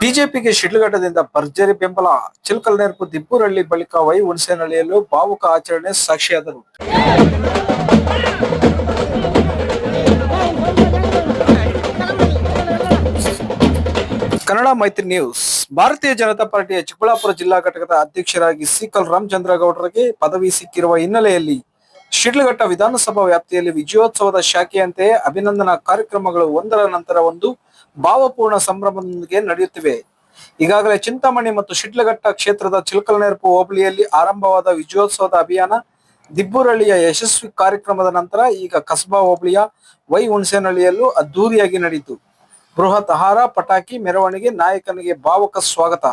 ಬಿಜೆಪಿಗೆ ಶಿಡ್ಲಘಟ್ಟದಿಂದ ಭರ್ಜರಿ ಬೆಂಬಲ. ಚಿಲ್ಕಲ್ನೇರ್ಪು ದಿಬ್ಬೂರಳ್ಳಿ ಬಳಿಕ ವೈ ಹುಣಸೇನಹಳ್ಳಿಯಲ್ಲೂ ಭಾವುಕ ಆಚರಣೆ ಸಾಕ್ಷಿಯಾದರು. ಕನ್ನಡ ಮೈತ್ರಿ ನ್ಯೂಸ್. ಭಾರತೀಯ ಜನತಾ ಪಾರ್ಟಿಯ ಚಿಕ್ಕಬಳ್ಳಾಪುರ ಜಿಲ್ಲಾ ಘಟಕದ ಅಧ್ಯಕ್ಷರಾಗಿ ಸಿಕಲ್ ರಾಮಚಂದ್ರ ಗೌಡರಿಗೆ ಪದವಿ ಸಿಕ್ಕಿರುವ ಹಿನ್ನೆಲೆಯಲ್ಲಿ ಶಿಡ್ಲಘಟ್ಟ ವಿಧಾನಸಭಾ ವ್ಯಾಪ್ತಿಯಲ್ಲಿ ವಿಜಯೋತ್ಸವದ ಶಾಖೆಯಂತೆ ಅಭಿನಂದನಾ ಕಾರ್ಯಕ್ರಮಗಳು ಒಂದರ ನಂತರ ಒಂದು. ಭಾವಪೂರ್ಣ ಸಂಭ್ರಮದೊಂದಿಗೆ ನಡೆಯುತ್ತಿವೆ. ಈಗಾಗಲೇ ಚಿಂತಾಮಣಿ ಮತ್ತು ಶಿಡ್ಲಘಟ್ಟ ಕ್ಷೇತ್ರದ ಚಿಲಕಲನೆರಪು ಹೋಬಳಿಯಲ್ಲಿ ಆರಂಭವಾದ ವಿಜಯೋತ್ಸವದ ಅಭಿಯಾನ ದಿಬ್ಬುರಳ್ಳಿಯ ಯಶಸ್ವಿ ಕಾರ್ಯಕ್ರಮದ ನಂತರ ಈಗ ಕಸ್ಬಾ ಹೋಬಳಿಯ ವೈ ಹುಣಸೇನಹಳ್ಳಿಯಲ್ಲೂ ಅದ್ದೂರಿಯಾಗಿ ನಡೆಯಿತು. ಬೃಹತ್ ಆಹಾರ, ಪಟಾಕಿ ಮೆರವಣಿಗೆ, ನಾಯಕನಿಗೆ ಭಾವಕ ಸ್ವಾಗತ.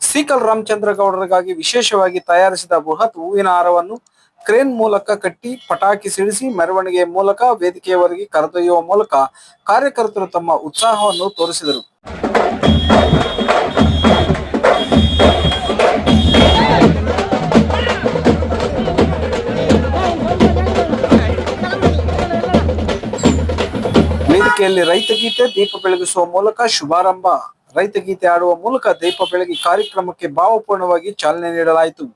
ಸೀಕಲ್ ರಾಮಚಂದ್ರ ಗೌಡರಿಗಾಗಿ ವಿಶೇಷವಾಗಿ ತಯಾರಿಸಿದ ಬೃಹತ್ ಹೂವಿನ ಹಾರವನ್ನು ಕ್ರೇನ್ ಮೂಲಕ ಕಟ್ಟಿ ಪಟಾಕಿ ಸಿಡಿಸಿ ಮೆರವಣಿಗೆ ಮೂಲಕ ವೇದಿಕೆಯವರೆಗೆ ಕರೆದೊಯ್ಯುವ ಮೂಲಕ ಕಾರ್ಯಕರ್ತರು ತಮ್ಮ ಉತ್ಸಾಹವನ್ನು ತೋರಿಸಿದರು. ವೇದಿಕೆಯಲ್ಲಿ ರೈತ ಗೀತೆ ದೀಪ ಬೆಳಗಿಸುವ ಮೂಲಕ ಶುಭಾರಂಭ. ರೈತ ಗೀತೆ ಆಡುವ ಮೂಲಕ ದೀಪ ಬೆಳಗಿ ಕಾರ್ಯಕ್ರಮಕ್ಕೆ ಭಾವಪೂರ್ಣವಾಗಿ ಚಾಲನೆ ನೀಡಲಾಯಿತು.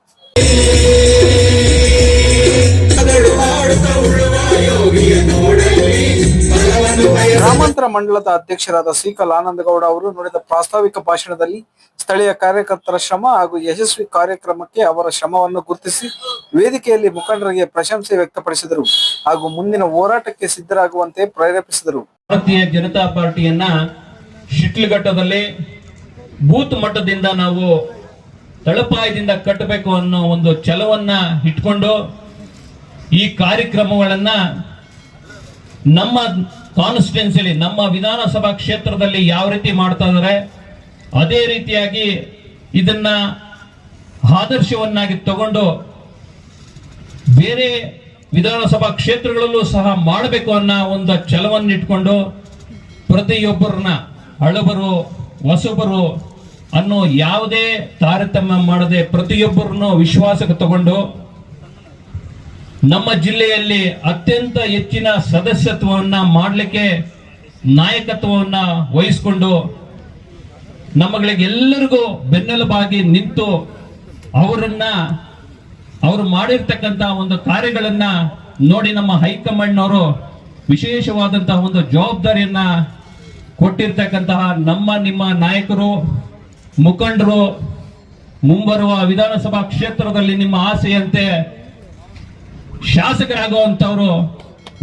ಗ್ರಾಮಾಂತರ ಮಂಡಲದ ಅಧ್ಯಕ್ಷರಾದ ಸೀಕಲ್ ಆನಂದಗೌಡ ಅವರು ನೋಡಿದ ಪ್ರಾಸ್ತಾವಿಕ ಭಾಷಣದಲ್ಲಿ ಸ್ಥಳೀಯ ಕಾರ್ಯಕರ್ತರ ಶ್ರಮ ಹಾಗೂ ಯಶಸ್ವಿ ಕಾರ್ಯಕ್ರಮಕ್ಕೆ ಅವರ ಶ್ರಮವನ್ನು ಗುರುತಿಸಿ ವೇದಿಕೆಯಲ್ಲಿ ಮುಖಂಡರಿಗೆ ಪ್ರಶಂಸೆ ವ್ಯಕ್ತಪಡಿಸಿದರು ಹಾಗೂ ಮುಂದಿನ ಹೋರಾಟಕ್ಕೆ ಸಿದ್ಧರಾಗುವಂತೆ ಪ್ರೇರೇಪಿಸಿದರು. ಭಾರತೀಯ ಜನತಾ ಪಾರ್ಟಿಯನ್ನ ಶಿಟ್ಲಘಟ್ಟದಲ್ಲಿ ಬೂತ್ ಮಟ್ಟದಿಂದ ನಾವು ತಳಪಾಯದಿಂದ ಕಟ್ಟಬೇಕು ಅನ್ನೋ ಒಂದು ಛಲವನ್ನ ಇಟ್ಕೊಂಡು ಈ ಕಾರ್ಯಕ್ರಮಗಳನ್ನ ನಮ್ಮ ಕಾನ್ಸ್ಟಿಟ್ಯೂನ್ಸಿಲಿ ನಮ್ಮ ವಿಧಾನಸಭಾ ಕ್ಷೇತ್ರದಲ್ಲಿ ಯಾವ ರೀತಿ ಮಾಡ್ತಾ ಇದ್ದಾರೆ, ಅದೇ ರೀತಿಯಾಗಿ ಇದನ್ನ ಆದರ್ಶವನ್ನಾಗಿ ತಗೊಂಡು ಬೇರೆ ವಿಧಾನಸಭಾ ಕ್ಷೇತ್ರಗಳಲ್ಲೂ ಸಹ ಮಾಡಬೇಕು ಅನ್ನೋ ಒಂದು ಛಲವನ್ನಿಟ್ಕೊಂಡು ಪ್ರತಿಯೊಬ್ಬರನ್ನ ಹಳಬರು, ಹೊಸಬರು ಅನ್ನೋ ಯಾವುದೇ ತಾರತಮ್ಯ ಮಾಡದೆ ಪ್ರತಿಯೊಬ್ಬರನ್ನು ವಿಶ್ವಾಸಕ್ಕೆ ತಗೊಂಡು ನಮ್ಮ ಜಿಲ್ಲೆಯಲ್ಲಿ ಅತ್ಯಂತ ಹೆಚ್ಚಿನ ಸದಸ್ಯತ್ವವನ್ನ ಮಾಡಲಿಕ್ಕೆ ನಾಯಕತ್ವವನ್ನ ವಹಿಸಿಕೊಂಡು ನಮ್ಮಗಳಿಗೆ ಎಲ್ಲರಿಗೂ ಬೆನ್ನೆಲುಬಾಗಿ ನಿಂತು ಅವರನ್ನ, ಅವರು ಮಾಡಿರ್ತಕ್ಕಂತ ಒಂದು ಕಾರ್ಯಗಳನ್ನ ನೋಡಿ ನಮ್ಮ ಹೈಕಮಾಂಡ್ನವರು ವಿಶೇಷವಾದಂತಹ ಒಂದು ಜವಾಬ್ದಾರಿಯನ್ನ ಕೊಟ್ಟಿರ್ತಕ್ಕಂತಹ ನಮ್ಮ, ನಿಮ್ಮ ನಾಯಕರು, ಮುಖಂಡರು ಮುಂಬರುವ ವಿಧಾನಸಭಾ ಕ್ಷೇತ್ರದಲ್ಲಿ ನಿಮ್ಮ ಆಸೆಯಂತೆ ಶಾಸಕರಾಗುವಂತವರು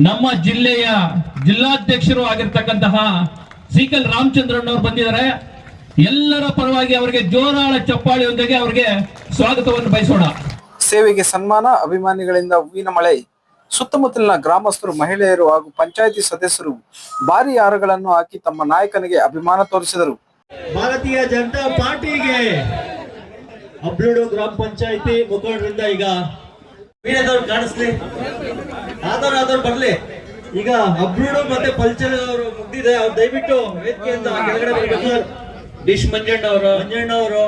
ನಮ್ಮ ಜಿಲ್ಲೆಯ ಜಿಲ್ಲಾಧ್ಯಕ್ಷರು ಆಗಿರ್ತಕ್ಕಂತಹ ರಾಮಚಂದ್ರಣ್ಣ ರಾಮಚಂದ್ರಣ್ಣವ್ರು ಬಂದಿದ್ದಾರೆ. ಎಲ್ಲರ ಪರವಾಗಿ ಅವರಿಗೆ ಜೋರಾಳ ಚಪ್ಪಾಳಿಯೊಂದಿಗೆ ಅವರಿಗೆ ಸ್ವಾಗತವನ್ನು ಬಯಸೋಣ. ಸೇವೆಗೆ ಸನ್ಮಾನ ಅಭಿಮಾನಿಗಳಿಂದ ಹೂವಿನ ಮಳೆ ಸುತ್ತಮುತ್ತಲಿನ ಗ್ರಾಮಸ್ಥರು ಮಹಿಳೆಯರು ಹಾಗೂ ಪಂಚಾಯಿತಿ ಸದಸ್ಯರು ಭಾರಿ ಹಾರಗಳನ್ನು ಹಾಕಿ ತಮ್ಮ ನಾಯಕನಿಗೆ ಅಭಿಮಾನ ತೋರಿಸಿದರು. ಭಾರತೀಯ ಜನತಾ ಪಾರ್ಟಿಗೆ ಅಬ್ಲೂಡು ಗ್ರಾಮ ಪಂಚಾಯತಿ ಮುಖಂಡರಿಂದ ಈಗ ಮೀಡಿಯಾದವ್ರು ಕಾಣಿಸ್ಲಿ. ಆದವ್ರು ಆದವ್ರು ಬರ್ಲಿ. ಈಗ ಅಬ್ರೂಡು ಮತ್ತೆ ಪಲ್ಚರ್ ಅವರು ಮುಗ್ದಿದೆ. ಅವ್ರು ದಯವಿಟ್ಟು ವೇದಿಕೆಯಿಂದ ಕೆಳಗಡೆ ಬರಬೇಕು ಡಿಶ್ ಮಂಜಣ್ಣ ಅವರು. ಮಂಜಣ್ಣ ಅವರು.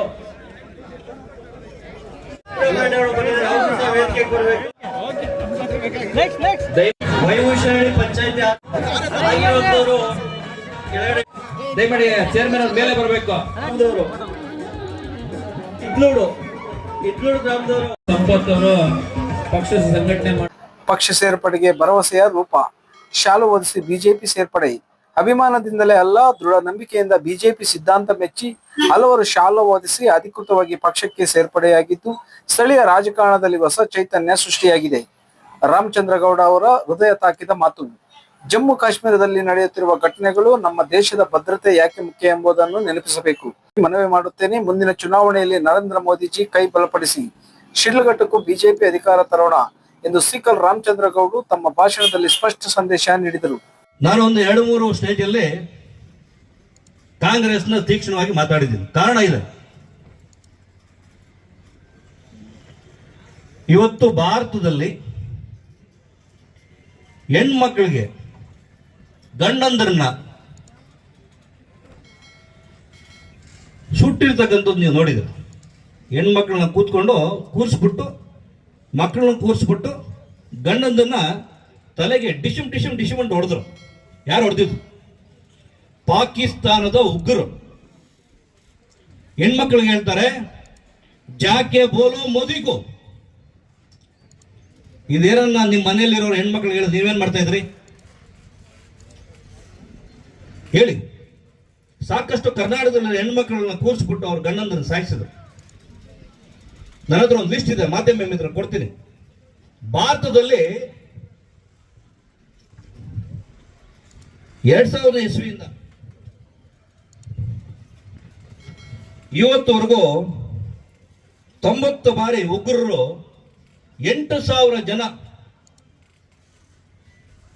ವೈಭೂಷಣಿ ಪಂಚಾಯತಿ ಆಗಿರುವಂತವ್ರು ಕೆಳಗಡೆ ದಯಮಾಡಿ ಚೇರ್ಮನ್ ಅವ್ರ ಮೇಲೆ ಬರಬೇಕು. ಗ್ರಾಮದವರು ಇದ್ಲೂಡು ಇದ್ಲೂಡು ಗ್ರಾಮದವರು. ಸಂಪತ್ ಅವರು ಪಕ್ಷ ಸೇರ್ಪಡೆಗೆ ಭರವಸೆಯ ರೂಪ. ಶಾಲು ಒದಿಸಿ ಬಿಜೆಪಿ ಸೇರ್ಪಡೆ. ಅಭಿಮಾನದಿಂದಲೇ ಅಲ್ಲ, ದೃಢ ನಂಬಿಕೆಯಿಂದ ಬಿಜೆಪಿ ಸಿದ್ಧಾಂತ ಮೆಚ್ಚಿ ಹಲವರು ಶಾಲು ಓದಿಸಿ ಅಧಿಕೃತವಾಗಿ ಪಕ್ಷಕ್ಕೆ ಸೇರ್ಪಡೆಯಾಗಿದ್ದು, ಸ್ಥಳೀಯ ರಾಜಕಾರಣದಲ್ಲಿ ಹೊಸ ಚೈತನ್ಯ ಸೃಷ್ಟಿಯಾಗಿದೆ. ರಾಮಚಂದ್ರಗೌಡ ಅವರ ಹೃದಯ ತಾಕಿದ ಮಾತು. ಜಮ್ಮು ಕಾಶ್ಮೀರದಲ್ಲಿ ನಡೆಯುತ್ತಿರುವ ಘಟನೆಗಳು ನಮ್ಮ ದೇಶದ ಭದ್ರತೆ ಯಾಕೆ ಮುಖ್ಯ ಎಂಬುದನ್ನು ನೆನಪಿಸಬೇಕು. ಮನವಿ ಮಾಡುತ್ತೇನೆ, ಮುಂದಿನ ಚುನಾವಣೆಯಲ್ಲಿ ನರೇಂದ್ರ ಮೋದಿಜಿ ಕೈ ಬಲಪಡಿಸಿ. ಶಿಡ್ಲಘಟ್ಟಕ್ಕೂ ಬಿಜೆಪಿ ಅಧಿಕಾರ ತರೋಣ ಎಂದು ಸಿಕಲ್ ರಾಮಚಂದ್ರ ಗೌಡರು ತಮ್ಮ ಭಾಷಣದಲ್ಲಿ ಸ್ಪಷ್ಟ ಸಂದೇಶ ನೀಡಿದರು. ನಾನು ಒಂದು ಎರಡು ಮೂರು ಸ್ಟೇಜಲ್ಲಿ ಕಾಂಗ್ರೆಸ್ನ ತೀಕ್ಷ್ಣವಾಗಿ ಮಾತಾಡಿದ್ದೀನಿ. ಕಾರಣ ಇದೆ. ಇವತ್ತು ಭಾರತದಲ್ಲಿ ಹೆಣ್ಮಕ್ಳಿಗೆ ಗಂಡಂದ್ರನ್ನ ಸುಟ್ಟಿರ್ತಕ್ಕಂಥದ್ದು ನೀವು ನೋಡಿದ್ರೆ ಹೆಣ್ಮಕ್ಳನ್ನ ಕೂತ್ಕೊಂಡು ಕೂರಿಸ್ಬಿಟ್ಟು ಮಕ್ಕಳನ್ನ ಕೂರಿಸ್ಬಿಟ್ಟು ಗಂಡಂದನ್ನ ತಲೆಗೆ ಡಿಶಮ್ ಡಿಶಮ್ ಡಿಶಮ್ ಅಂತ ಹೊಡೆದ್ರು. ಯಾರು ಹೊಡೆದಿದ್ದು? ಪಾಕಿಸ್ತಾನದ ಉಗ್ರರು. ಹೆಣ್ಮಕ್ಳಿಗೆ ಹೇಳ್ತಾರೆ, ಜಾಕೆ ಬೋಲು ಮೋದಿಗೂ. ಇದೇನನ್ನ ನಿಮ್ಮ ಮನೆಯಲ್ಲಿರೋ ಹೆಣ್ಮಕ್ಳಿಗೆ ಹೇಳಿ ನೀವೇನ್ ಮಾಡ್ತಾ ಇದ್ರಿ? ಹೇಳಿ. ಸಾಕಷ್ಟು ಕರ್ನಾಟಕದಲ್ಲಿ ಹೆಣ್ಮಕ್ಳನ್ನ ಕೂರಿಸ್ಬಿಟ್ಟು ಅವ್ರ ಗಂಡಂದನ್ನು ಸಾಯಿಸಿದ್ರು. ನನ್ನ ಒಂದು ಲಿಸ್ಟ್ ಇದೆ, ಮಾಧ್ಯಮ ಮಿತ್ರ ಕೊಡ್ತೀನಿ. ಭಾರತದಲ್ಲಿ ಎರಡ್ ಸಾವಿರದ ಇಸ್ವಿಯಿಂದ ಇವತ್ತವರೆಗೂ ತೊಂಬತ್ತು ಬಾರಿ ಉಗ್ರರು ಎಂಟು ಸಾವಿರ ಜನ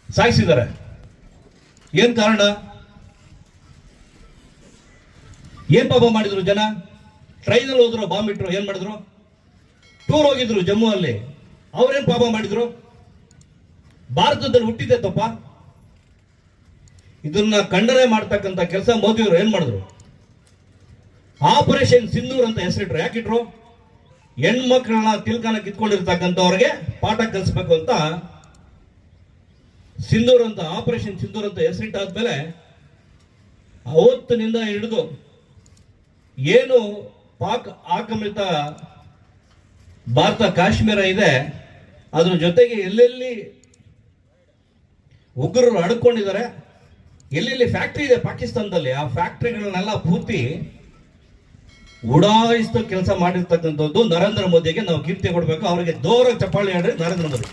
ಸಾಯಿಸಿದ್ದಾರೆ. ಏನ್ ಕಾರಣ? ಏನ್ ಪಾಪ ಮಾಡಿದ್ರು ಜನ? ಟ್ರೈನಲ್ಲಿ ಹೋದ್ರು ಬಾಂಬ್ ಇಟ್ರು, ಏನ್ ಮಾಡಿದ್ರು? ಟೂರ್ ಹೋಗಿದ್ರು ಜಮ್ಮು ಅಲ್ಲಿ ಅವ್ರೇನ್ ಪಾಪ ಮಾಡಿದ್ರು? ಭಾರತದಲ್ಲಿ ಹುಟ್ಟಿದೆ ತಪ್ಪ. ಇದನ್ನ ಖಂಡನೆ ಮಾಡ್ತಕ್ಕಂಥ ಕೆಲಸ ಮೋದಿಯವರು ಏನ್ ಮಾಡಿದ್ರು? ಆಪರೇಷನ್ ಸಿಂಧೂರ್ ಅಂತ ಹೆಸರಿಟ್ರು. ಯಾಕಿಟ್ರು? ಹೆಣ್ಮಕ್ಳನ್ನ ತಿಳ್ಕನ ಕಿತ್ಕೊಂಡಿರ್ತಕ್ಕಂಥವ್ರಿಗೆ ಪಾಠ ಕಲಿಸ್ಬೇಕು ಅಂತ ಸಿಂಧೂರ್ ಅಂತ, ಆಪರೇಷನ್ ಸಿಂಧೂರ್ ಅಂತ ಹೆಸರಿಟ್ಟಾದ್ಮೇಲೆ ಅವತ್ತಿನಿಂದ ಹಿಡಿದು ಏನು ಪಾಕ್ ಆಕ್ರಮಿತ ಭಾರತ ಕಾಶ್ಮೀರ ಇದೆ, ಅದ್ರ ಜೊತೆಗೆ ಎಲ್ಲೆಲ್ಲಿ ಉಗ್ರರು ಅಡ್ಕೊಂಡಿದ್ದಾರೆ ಎಲ್ಲೆಲ್ಲಿ ಫ್ಯಾಕ್ಟ್ರಿ ಇದೆ ಪಾಕಿಸ್ತಾನದಲ್ಲಿ, ಆ ಫ್ಯಾಕ್ಟ್ರಿಗಳನ್ನೆಲ್ಲ ಪೂರ್ತಿ ಉಡಾಯಿಸಿದ ಕೆಲಸ ಮಾಡಿರ್ತಕ್ಕಂಥದ್ದು ನರೇಂದ್ರ ಮೋದಿಗೆ ನಾವು ಕೀರ್ತಿ ಕೊಡಬೇಕು. ಅವರಿಗೆ ದೋರ ಚಪ್ಪಾಳಿ ಹಾಡ್ರಿ ನರೇಂದ್ರ ಮೋದಿ.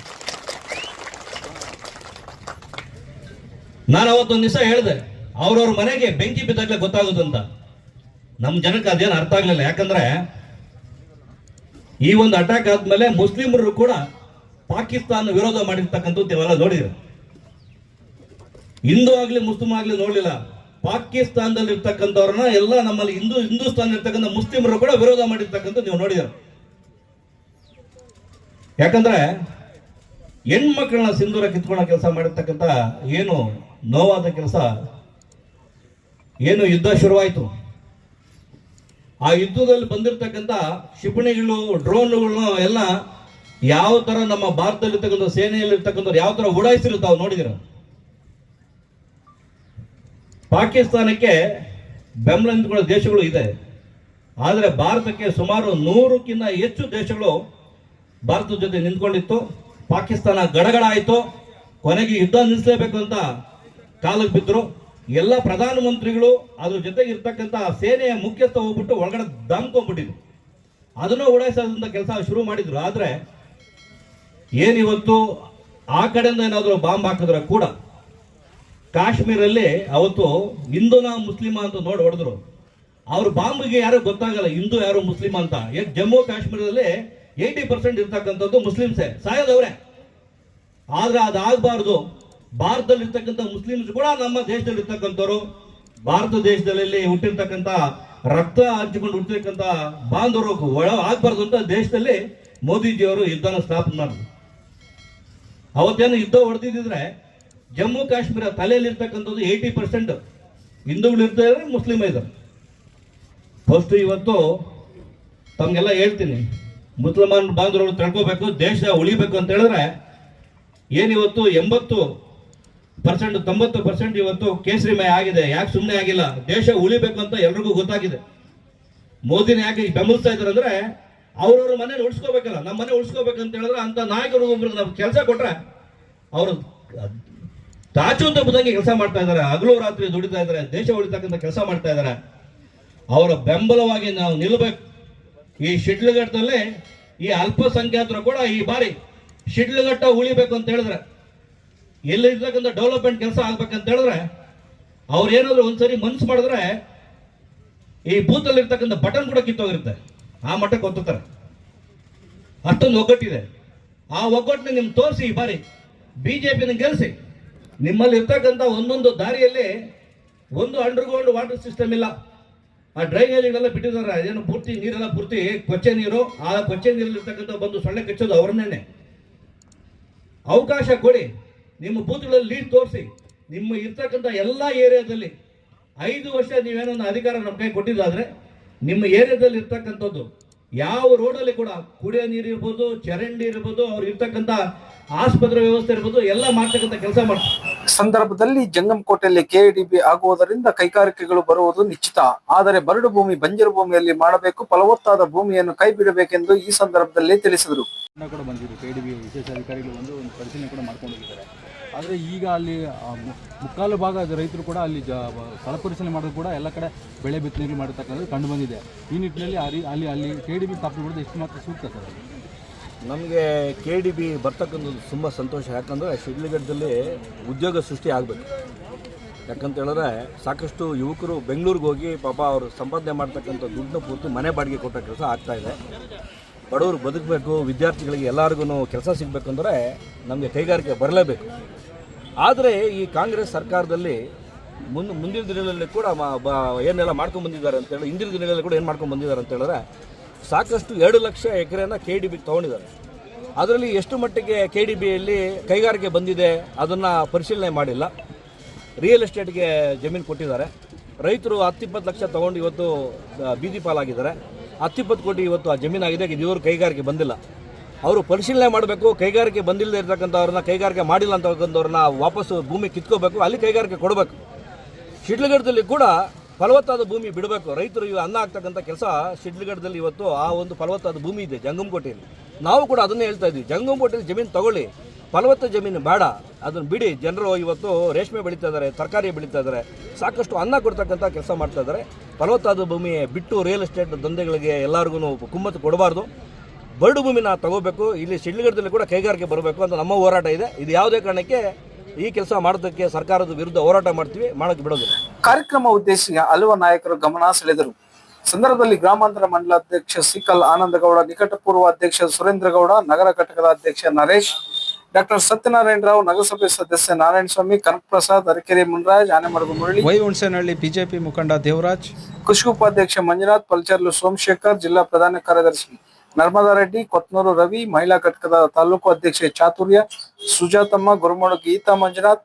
ನಾನು ಅವತ್ತೊಂದು ದಿವಸ ಹೇಳಿದೆ, ಅವ್ರವ್ರ ಮನೆಗೆ ಬೆಂಕಿ ಬಿದ್ದಾಗಲೇ ಗೊತ್ತಾಗುತ್ತಂತ ನಮ್ಮ ಜನಕ್ಕೆ ಅದೇನು ಅರ್ಥ ಆಗ್ಲಿಲ್ಲ. ಯಾಕಂದ್ರೆ ಈ ಒಂದು ಅಟ್ಯಾಕ್ ಆದ್ಮೇಲೆ ಮುಸ್ಲಿಮರು ಕೂಡ ಪಾಕಿಸ್ತಾನ ವಿರೋಧ ಮಾಡಿರ್ತಕ್ಕಂಥದ್ದು ಇವೆಲ್ಲ ನೋಡಿದ್ರು. ಹಿಂದೂ ಆಗ್ಲಿ ಮುಸ್ಲಿಂ ಆಗ್ಲಿ ನೋಡ್ಲಿಲ್ಲ. ಪಾಕಿಸ್ತಾನದಲ್ಲಿ ಇರ್ತಕ್ಕಂಥವ್ರನ್ನ ಎಲ್ಲ ನಮ್ಮಲ್ಲಿ ಹಿಂದೂ ಹಿಂದೂಸ್ತಾನ ಇರ್ತಕ್ಕಂಥ ಮುಸ್ಲಿಮರು ಕೂಡ ವಿರೋಧ ಮಾಡಿರ್ತಕ್ಕಂಥ ನೀವು ನೋಡಿದ್ರು. ಯಾಕಂದ್ರೆ ಹೆಣ್ಮಕ್ಳನ್ನ ಸಿಂಧೂರ ಕಿತ್ಕೊಳ್ಳೋ ಕೆಲಸ ಮಾಡಿರ್ತಕ್ಕಂಥ ಏನು ನೋವಾದ ಕೆಲಸ? ಏನು ಯುದ್ಧ ಶುರುವಾಯಿತು. ಆ ಯುದ್ಧದಲ್ಲಿ ಬಂದಿರತಕ್ಕಂಥ ಕ್ಷಿಪಣಿಗಳು ಡ್ರೋನ್ಗಳು ಎಲ್ಲ ಯಾವ ತರ ನಮ್ಮ ಭಾರತದಲ್ಲಿರ್ತಕ್ಕಂಥ ಸೇನೆಯಲ್ಲಿರ್ತಕ್ಕಂಥವ್ರು ಯಾವ ತರ ಉಡಾಯಿಸಿರ್ತಾವೆ ನೋಡಿದಿರ ಪಾಕಿಸ್ತಾನಕ್ಕೆ ಬೆಂಬಲ ದೇಶಗಳು ಇದೆ. ಆದರೆ ಭಾರತಕ್ಕೆ ಸುಮಾರು ನೂರಕ್ಕಿಂತ ಹೆಚ್ಚು ದೇಶಗಳು ಭಾರತದ ಜೊತೆ ನಿಂತ್ಕೊಂಡಿತ್ತು. ಪಾಕಿಸ್ತಾನ ಗಡಗಡ ಆಯಿತು ಕೊನೆಗೆ ಯುದ್ಧ ನಿಲ್ಲಿಸಲೇಬೇಕು ಅಂತ ಕಾಲಕ್ಕೆ ಬಿದ್ದರು. ಎಲ್ಲ ಪ್ರಧಾನಮಂತ್ರಿಗಳು ಅದ್ರ ಜೊತೆಗೆ ಇರ್ತಕ್ಕಂಥ ಸೇನೆಯ ಮುಖ್ಯಸ್ಥ ಹೋಗ್ಬಿಟ್ಟು ಒಳಗಡೆ ದಾಮ್ಕೊಂಡ್ಬಿಟ್ಟಿದ್ರು ಅದನ್ನು ಉಡಾಯಿಸೋದಂತ ಕೆಲಸ ಶುರು ಮಾಡಿದ್ರು. ಆದರೆ ಏನಿವತ್ತು? ಆ ಕಡೆಯಿಂದ ಏನಾದರೂ ಬಾಂಬ್ ಹಾಕಿದ್ರೆ ಕೂಡ ಕಾಶ್ಮೀರಲ್ಲಿ ಅವತ್ತು ಹಿಂದೂನ ಮುಸ್ಲಿಮ ಅಂತ ನೋಡಿ ಹೊಡೆದ್ರು. ಅವ್ರ ಬಾಂಬ್ಗೆ ಯಾರು ಗೊತ್ತಾಗಲ್ಲ ಹಿಂದೂ ಯಾರು ಮುಸ್ಲಿಂ ಅಂತ. ಯಾಕೆ ಜಮ್ಮು ಕಾಶ್ಮೀರದಲ್ಲಿ ಏಯ್ಟಿ ಪರ್ಸೆಂಟ್ ಇರ್ತಕ್ಕಂಥದ್ದು ಮುಸ್ಲಿಮ್ಸೇ, ಸಾಯೋದವ್ರೆ. ಆದ್ರೆ ಅದಾಗಬಾರ್ದು. ಭಾರತದಲ್ಲಿ ಇರ್ತಕ್ಕಂಥ ಮುಸ್ಲಿಮ್ಸ್ ಕೂಡ ನಮ್ಮ ದೇಶದಲ್ಲಿ ಇರ್ತಕ್ಕಂಥವ್ರು ಭಾರತ ದೇಶದಲ್ಲಿ ಹುಟ್ಟಿರ್ತಕ್ಕಂಥ ರಕ್ತ ಹಂಚಿಕೊಂಡು ಹುಟ್ಟಿರ್ತಕ್ಕಂಥ ಬಾಂಧವರು ಒಳ ಆಗ್ಬಾರ್ದು ಅಂತ ದೇಶದಲ್ಲಿ ಮೋದಿಜಿಯವರು ಯುದ್ಧನ ಸ್ಥಾಪನೆ ಮಾಡಿದ್ರು. ಅವತ್ತೇನು ಯುದ್ಧ ಹೊಡೆದಿದ್ರೆ ಜಮ್ಮು ಕಾಶ್ಮೀರ ತಲೆಯಲ್ಲಿ ಇರ್ತಕ್ಕಂಥದ್ದು ಏಯ್ಟಿ ಪರ್ಸೆಂಟ್ ಹಿಂದೂಗಳು ಇರ್ತಾರೆ ಮುಸ್ಲಿಮ್ ಇದ್ದಾರೆ. ಫಸ್ಟ್ ಇವತ್ತು ತಮಗೆಲ್ಲ ಹೇಳ್ತೀನಿ, ಮುಸಲ್ಮಾನ್ ಬಾಂಧವರು ತಡ್ಕೋಬೇಕು ದೇಶ ಉಳಿಬೇಕು ಅಂತ ಹೇಳಿದ್ರೆ ಏನಿವತ್ತು ಎಂಬತ್ತು ಪರ್ಸೆಂಟ್, ತೊಂಬತ್ತು ಪರ್ಸೆಂಟ್ ಇವತ್ತು ಕೇಸರಿಮಯ ಆಗಿದೆ. ಯಾಕೆ ಸುಮ್ಮನೆ ಆಗಿಲ್ಲ? ದೇಶ ಉಳಿಬೇಕು ಅಂತ ಎಲ್ರಿಗೂ ಗೊತ್ತಾಗಿದೆ. ಮೋದಿನ ಯಾಕೆ ಬೆಂಬಲಿಸ್ತಾ ಇದ್ದಾರೆ ಅಂದ್ರೆ ಅವ್ರವ್ರ ಮನೆ ಉಳಿಸ್ಕೋಬೇಕಲ್ಲ. ನಮ್ಮ ಮನೆ ಉಳಿಸ್ಕೋಬೇಕಂತ ಹೇಳಿದ್ರೆ ಅಂತ ನಾಯಕರು ಒಬ್ರು ನಾವು ಕೆಲಸ ಕೊಟ್ರೆ ಅವರು ತಾಚು ಅಂತ ಬದಂಗೆ ಕೆಲಸ ಮಾಡ್ತಾ ಇದ್ದಾರೆ. ಹಗಲು ರಾತ್ರಿ ದುಡಿತಾ ಇದ್ದಾರೆ. ದೇಶ ಉಳಿತಕ್ಕಂಥ ಕೆಲಸ ಮಾಡ್ತಾ ಇದ್ದಾರೆ. ಅವರ ಬೆಂಬಲವಾಗಿ ನಾವು ನಿಲ್ಲಬೇಕು ಈ ಶಿಡ್ಲಘಟ್ಟದಲ್ಲಿ ಈ ಅಲ್ಪಸಂಖ್ಯಾತರು ಕೂಡ ಈ ಬಾರಿ ಶಿಡ್ಲಘಟ್ಟ ಉಳಿಬೇಕು ಅಂತ ಹೇಳಿದ್ರೆ ಎಲ್ಲಿ ಇರ್ತಕ್ಕಂಥ ಡೆವಲಪ್ಮೆಂಟ್ ಕೆಲಸ ಆಗ್ಬೇಕಂತ ಹೇಳಿದ್ರೆ, ಅವ್ರು ಏನಾದ್ರು ಒಂದ್ಸರಿ ಮನ್ಸು ಮಾಡಿದ್ರೆ ಈ ಬೂತಲ್ಲಿ ಇರ್ತಕ್ಕಂಥ ಬಟನ್ ಕೂಡ ಕಿತ್ತೋಗಿರುತ್ತೆ. ಆ ಮಟ್ಟಕ್ಕೆ ಒತ್ತುತ್ತಾರೆ. ಅಷ್ಟೊಂದು ಒಗ್ಗಟ್ಟಿದೆ. ಆ ಒಗ್ಗಟ್ಟನ್ನ ನಿಮ್ಗೆ ತೋರಿಸಿ ಬಾರಿ. ಪಿನ ಗೆಲ್ಲಿಸಿ ನಿಮ್ಮಲ್ಲಿ ಇರ್ತಕ್ಕಂಥ ಒಂದೊಂದು ದಾರಿಯಲ್ಲಿ ಒಂದು ಅಂಡರ್ಗ್ರೌಂಡ್ ವಾಟರ್ ಸಿಸ್ಟಮ್ ಇಲ್ಲ. ಆ ಡ್ರೈನೇಜ್ಗಳೆಲ್ಲ ಬಿಟ್ಟಿದ್ದಾರೆ. ಏನು ಪೂರ್ತಿ ನೀರೆಲ್ಲ ಪೂರ್ತಿ ಕೊಚ್ಚೆ ನೀರು, ಆ ಕೊಚ್ಚೆ ನೀರಲ್ಲಿ ಇರ್ತಕ್ಕಂಥ ಬಂದು ಸೊಳ್ಳೆ ಕಚ್ಚೋದು ಅವ್ರನ್ನೇನೆ. ಅವಕಾಶ ಕೊಡಿ. ನಿಮ್ಮ ಬೂತ್ಗಳಲ್ಲಿ ಲೀಡ್ ತೋರಿಸಿ. ನಿಮ್ಮ ಇರ್ತಕ್ಕಂಥ ಎಲ್ಲ ಏರಿಯಾದಲ್ಲಿ ಐದು ವರ್ಷ ನೀವೇನೋ ಒಂದು ಅಧಿಕಾರ ನಮ್ಮ ಕೈ ಕೊಟ್ಟಿದ್ದಾದ್ರೆ ನಿಮ್ಮ ಏರಿಯಾದಲ್ಲಿ ಇರ್ತಕ್ಕಂಥದ್ದು ಯಾವ ರೋಡಲ್ಲಿ ಕೂಡ ಕುಡಿಯೋ ನೀರು ಇರ್ಬೋದು ಚರಂಡಿ ಇರ್ಬೋದು ಅವ್ರು ಇರ್ತಕ್ಕಂಥ ಆಸ್ಪತ್ರೆ ವ್ಯವಸ್ಥೆ ಇರ್ಬೋದು ಎಲ್ಲ ಮಾಡ್ತಕ್ಕಂಥ ಕೆಲಸ ಮಾಡ್ತಾರೆ. ಸಂದರ್ಭದಲ್ಲಿ ಜಂಗಮಕೋಟೆಯಲ್ಲಿ ಕೆಎಡಿಬಿ ಆಗುವುದರಿಂದ ಕೈಗಾರಿಕೆಗಳು ಬರುವುದು ನಿಶ್ಚಿತ. ಆದರೆ ಬರಡು ಭೂಮಿ ಬಂಜರು ಭೂಮಿಯಲ್ಲಿ ಮಾಡಬೇಕು ಫಲವತ್ತಾದ ಭೂಮಿಯನ್ನು ಕೈ ಬಿಡಬೇಕೆಂದು ಈ ಸಂದರ್ಭದಲ್ಲಿ ತಿಳಿಸಿದರು. ಕೂಡ ಬಂದಿದ್ದು ಕೆ ಡಿ ಬಿ ವಿಶೇಷ ಅಧಿಕಾರಿಗಳು ಬಂದು ಒಂದು ಪರಿಶೀಲನೆ ಕೂಡ ಮಾಡ್ಕೊಂಡು ಹೋಗಿದ್ದಾರೆ. ಆದರೆ ಈಗ ಅಲ್ಲಿ ಮುಕ್ಕಾಲು ಭಾಗ ರೈತರು ಕೂಡ ಅಲ್ಲಿ ಜ ಸ್ಥಳ ಪರಿಶೀಲನೆ ಮಾಡೋದು ಕೂಡ ಎಲ್ಲ ಕಡೆ ಬೆಳೆ ಬಿತ್ತನೆ ಮಾಡತಕ್ಕಂಥದ್ದು ಕಂಡು ಬಂದಿದೆ. ಈ ನಿಟ್ಟಿನಲ್ಲಿ ಅಲ್ಲಿ ಅಲ್ಲಿ ಅಲ್ಲಿ ಕೆ ಡಿ ಬಿ ಸ್ಥಾಪನೆ ಮಾಡೋದು ಎಷ್ಟು ಮಾತ್ರ ಸೂಕ್ತ ಸರ್ ನಮಗೆ ಕೆ ಡಿ ಬಿ ಬರ್ತಕ್ಕಂಥದ್ದು ತುಂಬ ಸಂತೋಷ. ಯಾಕಂದರೆ ಶಿಡ್ಲಘಟ್ಟದಲ್ಲಿ ಉದ್ಯೋಗ ಸೃಷ್ಟಿ ಆಗಬೇಕು. ಯಾಕಂತ ಹೇಳಿದ್ರೆ ಸಾಕಷ್ಟು ಯುವಕರು ಬೆಂಗಳೂರಿಗೆ ಹೋಗಿ ಪಾಪ ಅವರು ಸಂಪಾದನೆ ಮಾಡ್ತಕ್ಕಂಥ ದುಡ್ಡನ್ನ ಪೂರ್ತಿ ಮನೆ ಬಾಡಿಗೆ ಕೊಟ್ಟ ಕೆಲಸ ಆಗ್ತಾ ಇದೆ. ಬಡವರು ಬದುಕಬೇಕು, ವಿದ್ಯಾರ್ಥಿಗಳಿಗೆ ಎಲ್ಲರಿಗೂ ಕೆಲಸ ಸಿಗಬೇಕಂದ್ರೆ ನಮಗೆ ಕೈಗಾರಿಕೆ ಬರಲೇಬೇಕು. ಆದರೆ ಈ ಕಾಂಗ್ರೆಸ್ ಸರ್ಕಾರದಲ್ಲಿ ಮುಂದೆ ಮುಂದಿನ ದಿನಗಳಲ್ಲಿ ಕೂಡ ಏನೆಲ್ಲ ಮಾಡ್ಕೊಂಡು ಬಂದಿದ್ದಾರೆ ಅಂತೇಳಿ ಹಿಂದಿನ ದಿನಗಳಲ್ಲಿ ಕೂಡ ಏನು ಮಾಡ್ಕೊಂಡು ಬಂದಿದ್ದಾರೆ ಅಂತ ಹೇಳಿದ್ರೆ ಸಾಕಷ್ಟು ಎರಡು ಲಕ್ಷ ಎಕರೆನ ಕೆ ಡಿ ಬಿ ತೊಗೊಂಡಿದ್ದಾರೆ. ಅದರಲ್ಲಿ ಎಷ್ಟು ಮಟ್ಟಿಗೆ ಕೆ ಡಿ ಬಿಯಲ್ಲಿ ಕೈಗಾರಿಕೆ ಬಂದಿದೆ ಅದನ್ನು ಪರಿಶೀಲನೆ ಮಾಡಿಲ್ಲ. ರಿಯಲ್ ಎಸ್ಟೇಟ್ಗೆ ಜಮೀನು ಕೊಟ್ಟಿದ್ದಾರೆ. ರೈತರು ಹತ್ತಿಪ್ಪತ್ತು ಲಕ್ಷ ತೊಗೊಂಡು ಇವತ್ತು ಬೀದಿ ಪಾಲಾಗಿದ್ದಾರೆ. ಹತ್ತಿಪ್ಪತ್ತು ಕೋಟಿ ಇವತ್ತು ಆ ಜಮೀನಾಗಿದೆ ಇದುವರೆಗೂ ಕೈಗಾರಿಕೆ ಬಂದಿಲ್ಲ. ಅವರು ಪರಿಶೀಲನೆ ಮಾಡಬೇಕು, ಕೈಗಾರಿಕೆ ಬಂದಿಲ್ಲದೆ ಇರ್ತಕ್ಕಂಥವ್ರನ್ನ, ಕೈಗಾರಿಕೆ ಮಾಡಿಲ್ಲ ಅಂತಕ್ಕಂಥವ್ರನ್ನ ವಾಪಸ್ಸು ಭೂಮಿ ಕಿತ್ಕೋಬೇಕು, ಅಲ್ಲಿ ಕೈಗಾರಿಕೆ ಕೊಡಬೇಕು. ಶಿಡ್ಲಘಟ್ಟದಲ್ಲಿ ಕೂಡ ಫಲವತ್ತಾದ ಭೂಮಿ ಬಿಡಬೇಕು. ರೈತರು ಇವು ಅನ್ನ ಆಗ್ತಕ್ಕಂಥ ಕೆಲಸ ಶಿಡ್ಲಘಟ್ಟದಲ್ಲಿ ಇವತ್ತು ಆ ಒಂದು ಫಲವತ್ತಾದ ಭೂಮಿ ಇದೆ, ಜಂಗಮಕೋಟೆಯಲ್ಲಿ. ನಾವು ಕೂಡ ಅದನ್ನೇ ಹೇಳ್ತಾ ಇದ್ವಿ ಜಂಗಮಕೋಟೆಯಲ್ಲಿ ಜಮೀನು ತಗೊಳ್ಳಿ. ಫಲವತ್ತ ಜಮೀನು ಬೇಡ. ಅದನ್ನು ಬಿಡಿ. ಜನರು ಇವತ್ತು ರೇಷ್ಮೆ ಬೆಳೀತಾ ಇದ್ದಾರೆ, ತರಕಾರಿ ಬೆಳೀತಾ ಇದ್ದಾರೆ. ಸಾಕಷ್ಟು ಅನ್ನ ಕೊಡ್ತಕ್ಕಂಥ ಕೆಲಸ ಮಾಡ್ತಾ ಇದ್ದಾರೆ. ಫಲವತ್ತಾದ ಭೂಮಿ ಬಿಟ್ಟು ರಿಯಲ್ ಎಸ್ಟೇಟ್ ದಂಧೆಗಳಿಗೆ ಎಲ್ಲರಿಗೂ ಕುಮ್ಮತ್ತು ಕೊಡಬಾರ್ದು. ಬರಡು ನಾವು ತಗೋಬೇಕು ಇಲ್ಲಿ ಶಿಡ್ಲಘಟ್ಟದಲ್ಲಿ ಕೂಡ ಕೈಗಾರಿಕೆ ಬರಬೇಕು ಅಂತ ನಮ್ಮ ಹೋರಾಟ ಇದೆ. ಇದು ಯಾವುದೇ ಕಾರಣಕ್ಕೆ ಈ ಕೆಲಸ ಮಾಡೋದಕ್ಕೆ ಸರ್ಕಾರದ ವಿರುದ್ಧ ಹೋರಾಟ ಮಾಡ್ತೀವಿ ಮಾಡೋಕ್ಕೆ ಬಿಡೋದಿಲ್ಲ. ಕಾರ್ಯಕ್ರಮ ಉದ್ದೇಶಿಸಿ ಹಲವು ನಾಯಕರು ಗಮನ ಸೆಳೆದರು. ಸಂದರ್ಭದಲ್ಲಿ ಗ್ರಾಮಾಂತರ ಮಂಡಲ ಅಧ್ಯಕ್ಷ ಸಿಕಲ್ ಆನಂದಗೌಡ ನಿಕಟಪೂರ್ವ ಅಧ್ಯಕ್ಷ ಸುರೇಂದ್ರಗೌಡ ನಗರ ಘಟಕದ ಅಧ್ಯಕ್ಷ ನರೇಶ್ ಡಾಕ್ಟರ್ ಸತ್ಯನಾರಾಯಣ ರಾವ್ ನಗರಸಭೆ ಸದಸ್ಯ ನಾರಾಯಣ ಸ್ವಾಮಿ ಕನಕ ಪ್ರಸಾದ್ ಅರಕೆರೆ ಮುನ್ರಾಜ್ ಆನೆಮರಗು ಮುರಳಿ ವೈ ಹುಣಸೇನಹಳ್ಳಿ ಬಿಜೆಪಿ ಮುಖಂಡ ದೇವರಾಜ್ ಕೃಷಿ ಉಪಾಧ್ಯಕ್ಷ ಮಂಜುನಾಥ್ ಪಲ್ಚರ್ಲು ಸೋಮಶೇಖರ್ ಜಿಲ್ಲಾ ಪ್ರಧಾನ ಕಾರ್ಯದರ್ಶಿ ನರ್ಮದಾ ರೆಡ್ಡಿ, ಕೊತ್ನೂರು ರವಿ, ಮಹಿಳಾ ಘಟಕದ ತಾಲೂಕು ಅಧ್ಯಕ್ಷೆ ಚಾತುರ್ಯ, ಸುಜಾತಮ್ಮ ಗುರುಮಳು ಗೀತಾ ಮಂಜುನಾಥ್,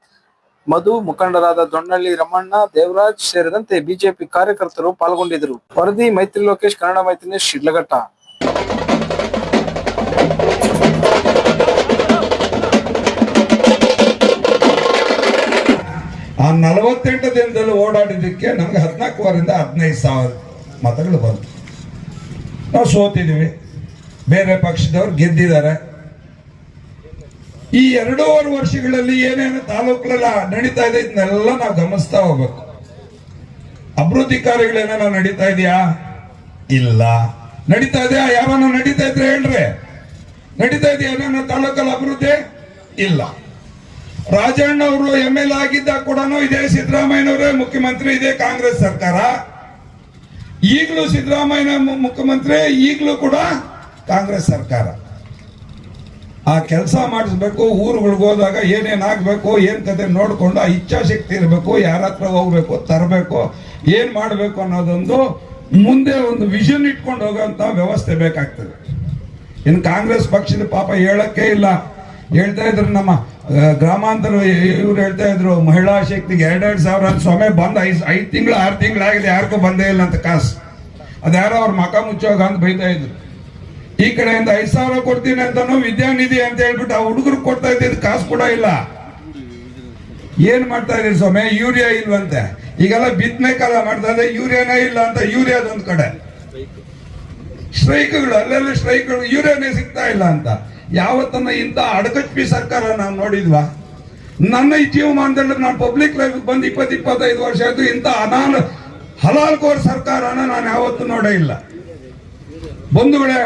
ಮಧು ಮುಖಂಡರಾದ ದೊಣ್ಣಳ್ಳಿ ರಮಣ್ಣ, ದೇವರಾಜ್ ಸೇರಿದಂತೆ ಬಿಜೆಪಿ ಕಾರ್ಯಕರ್ತರು ಪಾಲ್ಗೊಂಡಿದ್ದರು. ವರದಿ, ಮೈತ್ರಿ ಲೋಕೇಶ್, ಕನ್ನಡ ಮೈತ್ರಿ ಶಿಡ್ಲಘಟ್ಟ. ಆ ನಲವತ್ತೆಂಟು ದಿನದಲ್ಲಿ ಓಡಾಡಿದ್ದಕ್ಕೆ ನಮ್ಗೆ ಹದಿನಾಲ್ಕುವರಿಂದ ಹದಿನೈದು ಸಾವಿರ ಮತಗಳು ಬಂತು. ನಾವು ಸೋತಿದ್ದೀವಿ. ಬೇರೆ ಪಕ್ಷದವ್ರು ಗೆದ್ದಿದ್ದಾರೆ. ಈ ಎರಡೂವರೆ ವರ್ಷಗಳಲ್ಲಿ ಏನೇನು ತಾಲೂಕುಗಳೆಲ್ಲ ನಡೀತಾ ಇದೆ, ಇದನ್ನೆಲ್ಲ ನಾವು ಗಮನಿಸ್ತಾ ಹೋಗ್ಬೇಕು. ಅಭಿವೃದ್ಧಿ ಕಾರ್ಯಗಳೇನೋ ನಡೀತಾ ಇದೆಯಾ? ಇಲ್ಲ. ನಡೀತಾ ಇದೆಯಾ? ಯಾರನ್ನ ನಡೀತಾ ಇದ್ರೆ ಹೇಳ್ರಿ. ನಡೀತಾ ಇದೆಯಾ ಏನೇನೋ ತಾಲೂಕಲ್ಲಿ ಅಭಿವೃದ್ಧಿ? ಇಲ್ಲ. ರಾಜಣ್ಣ ಅವರು ಎಂ ಎಲ್ ಆಗಿದ್ದಾಗ ಕೂಡ ಇದೇ ಸಿದ್ದರಾಮಯ್ಯನವರೇ ಮುಖ್ಯಮಂತ್ರಿ, ಇದೆ ಕಾಂಗ್ರೆಸ್ ಸರ್ಕಾರ. ಈಗಲೂ ಸಿದ್ದರಾಮಯ್ಯ ಮುಖ್ಯಮಂತ್ರಿ, ಈಗಲೂ ಕೂಡ ಕಾಂಗ್ರೆಸ್ ಸರ್ಕಾರ. ಆ ಕೆಲಸ ಮಾಡಿಸ್ಬೇಕು, ಊರುಗಳಿಗೆ ಹೋದಾಗ ಏನೇನು ಆಗಬೇಕು, ಏನು ಕತೆ ನೋಡ್ಕೊಂಡು ಆ ಇಚ್ಛಾಶಕ್ತಿ ಇರಬೇಕು, ಯಾರ ಹತ್ರ ಹೋಗ್ಬೇಕು, ತರಬೇಕು, ಏನು ಮಾಡಬೇಕು ಅನ್ನೋದೊಂದು ಮುಂದೆ ಒಂದು ವಿಷನ್ ಇಟ್ಕೊಂಡು ಹೋಗೋಂಥ ವ್ಯವಸ್ಥೆ ಬೇಕಾಗ್ತದೆ. ಇನ್ನು ಕಾಂಗ್ರೆಸ್ ಪಕ್ಷದ ಪಾಪ ಹೇಳಕ್ಕೆ ಇಲ್ಲ. ಹೇಳ್ತಾ ಇದ್ರು ನಮ್ಮ ಗ್ರಾಮಾಂತರ, ಇವ್ರು ಹೇಳ್ತಾ ಇದ್ರು, ಮಹಿಳಾ ಶಕ್ತಿಗೆ ಎರಡೆರಡು ಸಾವಿರ ಸ್ವಾಮಿ ಬಂದ ಐದು ಐದು ತಿಂಗಳು, ಆರು ತಿಂಗಳಾಗಿದೆ ಯಾರಿಗೂ ಬಂದೇ ಇಲ್ಲ ಅಂತ ಕಾಸು. ಅದ್ಯಾರೋ ಅವ್ರ ಮಕ ಮುಚ್ಚೋಗ ಅಂತ ಬೈತಾ ಇದ್ರು. ಈ ಕಡೆಯಿಂದ ಐದು ಸಾವಿರ ಕೊಡ್ತೀನಿ ಅಂತಾನು ವಿದ್ಯಾನಿಧಿ ಅಂತ ಹೇಳ್ಬಿಟ್ಟು ಆ ಹುಡುಗರು ಕೊಡ್ತಾ ಇದ್ದಿದ್ದು ಕಾಸು ಕೂಡ ಇಲ್ಲ. ಏನ್ ಮಾಡ್ತಾ ಇದೀರಿ ಸ್ವಾಮಿ? ಯೂರಿಯಾ ಇಲ್ವಂತೆ. ಈಗೆಲ್ಲ ಬಿತ್ತನೆ ಕಾಲ ಮಾಡ್ತಾ ಇದೆ, ಯೂರಿಯಾನೇ ಇಲ್ಲ ಅಂತ ಯೂರಿಯಾದೊಂದು ಕಡೆ. ಸ್ಟ್ರೈಕ್ಗಳು, ಅಲ್ಲೆಲ್ಲ ಸ್ಟ್ರೈಕ್ಗಳು, ಯೂರಿಯಾನೇ ಸಿಗ್ತಾ ಇಲ್ಲ ಅಂತ. ಯಾವತ್ತನ್ನ ಇಂಥ ಅಡಗಟ್ಟಿ ಸರ್ಕಾರ ನಾವು ನೋಡಿದ್ವಾ? ನನ್ನ ಈ ಜೀವಮಾನದಲ್ಲಿ ನಾನು ಪಬ್ಲಿಕ್ ಲೈಫ್ ಬಂದು ಇಪ್ಪತ್ತು, ಇಪ್ಪತ್ತೈದು ವರ್ಷ ಆಯ್ತು, ಇಂಥ ಅನಾನ ಹಲಾಲ್ ಕೋರ್ ಸರ್ಕಾರನ ನಾನು ಯಾವತ್ತೂ ನೋಡೇ ಇಲ್ಲ. ಬಂಧುಗಳೇ